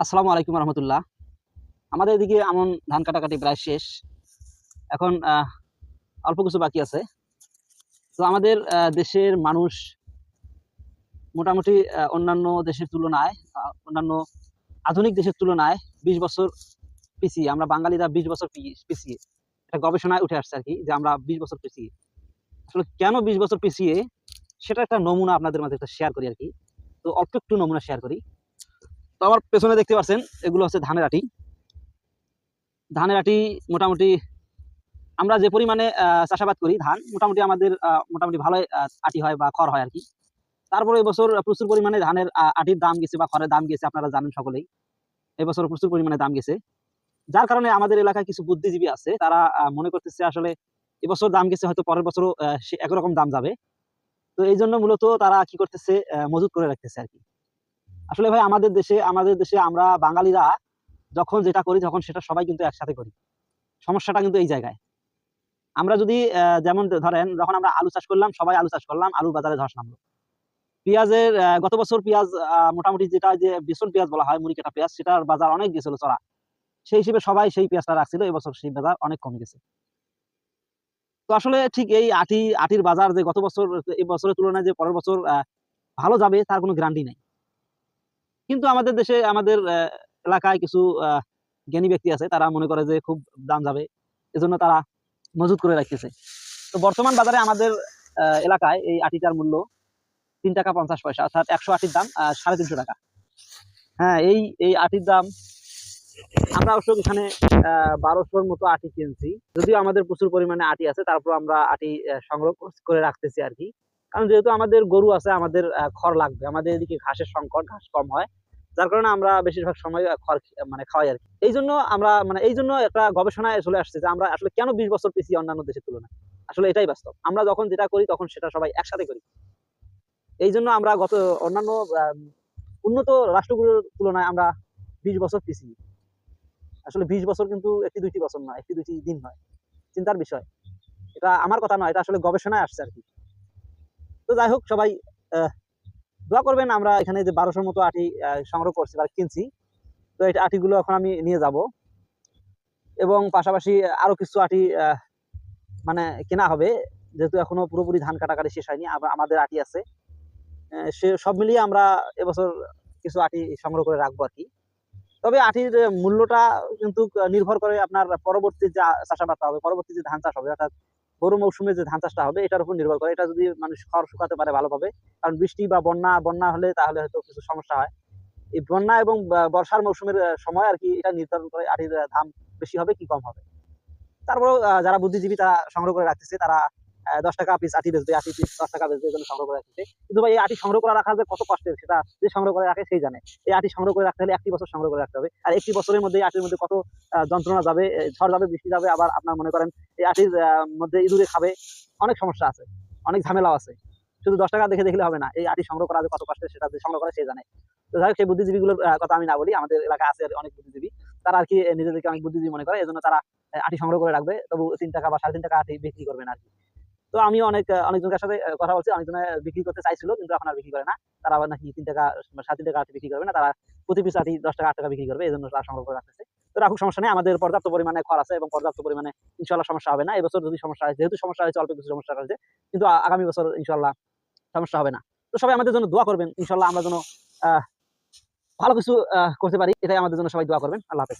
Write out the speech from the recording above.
আসসালামু আলাইকুম রহমতুল্লাহ। আমাদের এদিকে আমন ধান কাটাকাটি প্রায় শেষ। এখন অল্প কিছু বাকি আছে। তো আমাদের দেশের মানুষ মোটামুটি অন্যান্য দেশের তুলনায় অন্যান্য আধুনিক দেশের তুলনায় বিশ বছর পিছিয়ে, আমরা বাঙালিরা বিশ বছর পি- পিছিয়ে। এটা গবেষণায় উঠে আসছে আর কি, যে আমরা বিশ বছর পিছিয়ে। আসলে কেন বিশ বছর পিছিয়ে, সেটা একটা নমুনা আপনাদের মাঝে একটা শেয়ার করি আর কি। তো অল্প একটু নমুনা শেয়ার করি। তো আমার পেছনে দেখতে পাচ্ছেন, এগুলো হচ্ছে ধানের আটি। ধানের আটি মোটামুটি, আমরা যে পরিমাণে চাষাবাদ করি ধান, মোটামুটি আমাদের মোটামুটি ভালোই আটি হয় বা খড় হয় আর কি। তারপরে এবছর প্রচুর পরিমাণে ধানের আটির দাম গেছে বা খড়ের দাম গেছে, আপনারা জানেন সকলেই। এবছর প্রচুর পরিমাণে দাম গেছে। যার কারণে আমাদের এলাকায় কিছু বুদ্ধিজীবী আছে, তারা মনে করতেছে আসলে এবছর দাম গেছে, হয়তো পরের বছরও সে একরকম দাম যাবে। তো এই জন্য মূলত তারা কি করতেছে মজুত করে রাখতেছে আর কি। আসলে ভাই, আমাদের দেশে আমাদের দেশে আমরা বাঙালিরা যখন যেটা করি, তখন সেটা সবাই কিন্তু একসাথে করি। সমস্যাটা কিন্তু এই জায়গায়। আমরা যদি যেমন ধরেন, যখন আমরা আলু চাষ করলাম, সবাই আলু চাষ করলাম আলু বাজারে ধস নামলো। পেঁয়াজের গত বছর পেঁয়াজ মোটামুটি যেটা যে বেসন পেঁয়াজ বলা হয় মুড়ি কাটা পেঁয়াজ, সেটার বাজার অনেক গেছিল চড়া। সেই হিসেবে সবাই সেই পেঁয়াজটা রাখছিল এবছর সেই বাজার অনেক কমে গেছে। তো আসলে ঠিক এই আটি, আটির বাজার যে গত বছর, এই বছরের তুলনায় যে পরের বছর ভালো যাবে, তার কোনো গ্যারান্টি নেই। কিন্তু আমাদের দেশে, আমাদের এলাকায় কিছু জ্ঞানী ব্যক্তি আছে, তারা মনে করে যে খুব দাম যাবে। এজন্য তারা মজুত করে রাখতেছে। তো বর্তমান বাজারে আমাদের এলাকায় এই আটিটার মূল্য তিন টাকা পঞ্চাশ পয়সা, অর্থাৎ একশো আটির দাম সাড়ে তিনশো টাকা। হ্যাঁ এই এই আটির দাম, আমরা অবশ্য এখানে বারোশোর মতো আটি কিনছি। যদিও আমাদের প্রচুর পরিমাণে আটি আছে তারপর আমরা আটি সংগ্রহ করে রাখতেছি আর কি। কারণ যেহেতু আমাদের গরু আছে, আমাদের খড় লাগবে। আমাদের এদিকে ঘাসের সংকট ঘাস কম হয়। যার কারণে আমরা বেশিরভাগ সময় মানে খাওয়াই আর কি। এই জন্য আমরা মানে এই জন্য একটা গবেষণায় চলে আসছে যে আমরা আসলে কেন বিশ বছর পিছিয়ে অন্যান্য দেশের তুলনায়? আসলে এটাই বাস্তব। আমরা যখন যেটা করি, তখন সেটা সবাই একসাথে করি। এই জন্য আমরা গত অন্যান্য উন্নত রাষ্ট্রগুলোর তুলনায় আমরা বিশ বছর পিছিয়ে। আসলে বিশ বছর কিন্তু একটি দুইটি বছর নয়, একটি দুইটি দিন নয়। চিন্তার বিষয়। এটা আমার কথা নয়, এটা আসলে গবেষণায় আসছে আর কি। তো যাই হোক, সবাই দোয়া করবেন, আমরা এখানে যে বারোশোর মতো আটি সংগ্রহ করছি বা কিনছি, তো এই আটিগুলো এখন আমি নিয়ে যাব। এবং পাশাপাশি আরও কিছু আটি মানে কেনা হবে, যেহেতু এখনও পুরোপুরি ধান কাটাকাটি শেষ হয়নি আমাদের আটি আছে। সে সব মিলিয়ে আমরা এবছর কিছু আটি সংগ্রহ করে রাখব আর কি। তবে আটির মূল্যটা কিন্তু নির্ভর করে আপনার পরবর্তী যে চাষাবাদটা হবে, পরবর্তী যে ধান চাষ হবে, অর্থাৎ গরু মৌসুমে যে ধান চাষটা হবে, এটার উপর নির্ভর করে। এটা যদি মানুষ খড় শুকাতে পারে ভালোভাবে কারণ বৃষ্টি বা বন্যা বন্যা হলে তাহলে হয়তো কিছু সমস্যা হয়। এই বন্যা এবং বর্ষার মৌসুমের সময় আর কি, এটা নির্ধারণ করে আটির দাম বেশি হবে কি কম হবে। তারপরেও যারা বুদ্ধিজীবী, তারা সংগ্রহ করে রাখতেছে, তারা দশ টাকা পিস আটি বেচবে আটি পিস দশ টাকা বেচবে এই জন্য সংগ্রহ করে রাখতেছে। কিন্তু ভাই, এই আটি সংগ্রহ করে রাখা যে কত কষ্টের সেটা যে সংগ্রহ করে রাখে সেই জানে। এই আটি সংগ্রহ করে রাখতে হলে একটি বছর সংগ্রহ করে রাখতে হবে। আর একটি বছরের মধ্যে আটির মধ্যে কত যন্ত্রণা যাবে ঝড় যাবে, বৃষ্টি যাবে, আবার আপনার মনে করেন এই আটির মধ্যে ইঁদুরে খাবে, অনেক সমস্যা আছে, অনেক ঝামেলাও আছে। শুধু দশ টাকা দেখে দেখলে হবে না, এই আটি সংগ্রহ করা যে কত কষ্টের সেটা যে সংগ্রহ করে সেই জানে। তো যাই হোক, সেই বুদ্ধিজীবীগুলোর কথা আমি না বলি, আমাদের এলাকা আছে অনেক বুদ্ধিজীবী। তারা আর কি নিজেদেরকে অনেক বুদ্ধিজীবী মনে করে এই জন্য তারা আটি সংগ্রহ করে রাখবে, তবু তিন টাকা বা সাড়ে তিন টাকা আটি বিক্রি করবে না আর কি। তো আমি অনেক অনেকজনের সাথে কথা বলছি। অনেকজনে বিক্রি করতে চাইছিল, কিন্তু এখন আর বিক্রি করে না। তারা আবার নাকি তিন টাকা বা সাড়ে তিন টাকা বিক্রি করবে না। তারা প্রতি পিস আটি দশ টাকা, আট টাকা বিক্রি করবে। এই জন্য তারা সংগ্রহ করে রাখতেছে। তো রাখুক, সমস্যা নেই। আমাদের পর্যাপ্ত পরিমাণে খড় আছে এবং পর্যাপ্ত পরিমাণে ইনশাল্লাহ সমস্যা হবে না। এবছর যদি সমস্যা হয়, যেহেতু সমস্যা হয়েছে, অল্প কিছু সমস্যা হয়েছে, কিন্তু আগামী বছর ইনশাল্লাহ সমস্যা হবে না। তো সবাই আমাদের জন্য দোয়া করবেন। ইনশাল্লাহ আমরা যেন ভালো কিছু করতে পারি। এটাই আমাদের জন্য সবাই দোয়া করবেন। আল্লাহ হাফেজ।